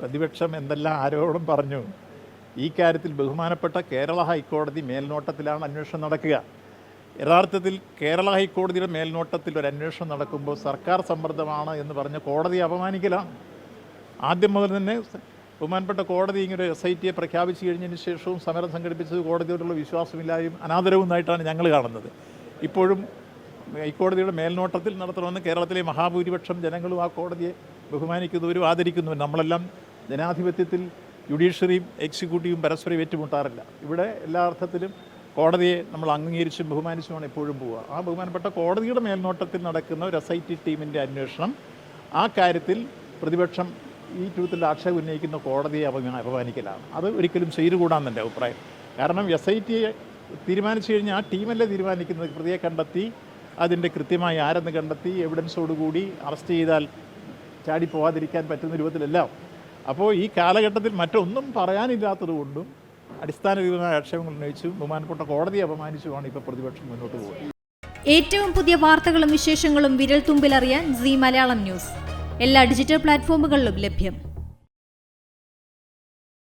പ്രതിപക്ഷം എന്തെല്ലാം ആരോടും പറഞ്ഞു? ഈ കാര്യത്തിൽ ബഹുമാനപ്പെട്ട കേരള ഹൈക്കോടതി മേൽനോട്ടത്തിലാണ് അന്വേഷണം നടക്കുക. യഥാർത്ഥത്തിൽ കേരള ഹൈക്കോടതിയുടെ മേൽനോട്ടത്തിൽ ഒരു അന്വേഷണം നടക്കുമ്പോൾ സർക്കാർ സമ്മർദ്ദമാണ് എന്ന് പറഞ്ഞ് കോടതി അപമാനിക്കലാണ്. ആദ്യം മുതൽ തന്നെ ബഹുമാനപ്പെട്ട കോടതി ഇങ്ങനെ എസ് ഐ ടിയെ പ്രഖ്യാപിച്ചു കഴിഞ്ഞതിന് ശേഷവും സമരം സംഘടിപ്പിച്ചത് കോടതിയോടുള്ള വിശ്വാസമില്ലായും അനാദരവുമായിട്ടാണ് ഞങ്ങൾ കാണുന്നത്. ഇപ്പോഴും ഹൈക്കോടതിയുടെ മേൽനോട്ടത്തിൽ നടത്തണമെന്ന് കേരളത്തിലെ മഹാഭൂരിപക്ഷം ജനങ്ങളും ആ കോടതിയെ ബഹുമാനിക്കുന്നവരും ആദരിക്കുന്നവരും. നമ്മളെല്ലാം ജനാധിപത്യത്തിൽ ജുഡീഷ്യറിയും എക്സിക്യൂട്ടീവും പരസ്പരം ഏറ്റുമുട്ടാറില്ല. ഇവിടെ എല്ലാ അർത്ഥത്തിലും കോടതിയെ നമ്മൾ അംഗീകരിച്ചും ബഹുമാനിച്ചുമാണ് എപ്പോഴും പോവുക. ആ ബഹുമാനപ്പെട്ട കോടതിയുടെ മേൽനോട്ടത്തിൽ നടക്കുന്ന ഒരു എസ് ഐ ടി ടീമിന്റെ അന്വേഷണം ആ കാര്യത്തിൽ പ്രതിപക്ഷം ഈ രൂപത്തിൽ ആക്ഷേപം ഉന്നയിക്കുന്ന കോടതിയെ അപമാ അപമാനിക്കലാണ്. അത് ഒരിക്കലും ചെയ്തുകൂടാന്ന് എന്റെ അഭിപ്രായം. കാരണം എസ് ഐ ടിയെ തീരുമാനിച്ചു കഴിഞ്ഞാൽ ആ ടീമല്ലേ തീരുമാനിക്കുന്നത്. പ്രതിയെ കണ്ടെത്തി അതിന്റെ കൃത്യമായി ആരെന്ന് കണ്ടെത്തി എവിഡൻസോടുകൂടി അറസ്റ്റ് ചെയ്താൽ ചാടി പോകാതിരിക്കാൻ പറ്റുന്ന രൂപത്തിലെല്ലാം. അപ്പോൾ ഈ കാലഘട്ടത്തിൽ മറ്റൊന്നും പറയാനില്ലാത്തത് കൊണ്ടും അടിസ്ഥാനരഹിതമായ ആക്ഷേപങ്ങൾ ഉന്നയിച്ചും ബഹുമാനപ്പെട്ട കോടതിയെ അപമാനിച്ചുമാണ് ഇപ്പോൾ പ്രതിപക്ഷം മുന്നോട്ട് പോകുന്നത്. ഏറ്റവും പുതിയ വാർത്തകളും വിശേഷങ്ങളും വിരൽ തുമ്പിലറിയാൻ സി മലയാളം ന്യൂസ്. എല്ലാ ഡിജിറ്റൽ പ്ലാറ്റ്ഫോമുകളിലും ലഭ്യം.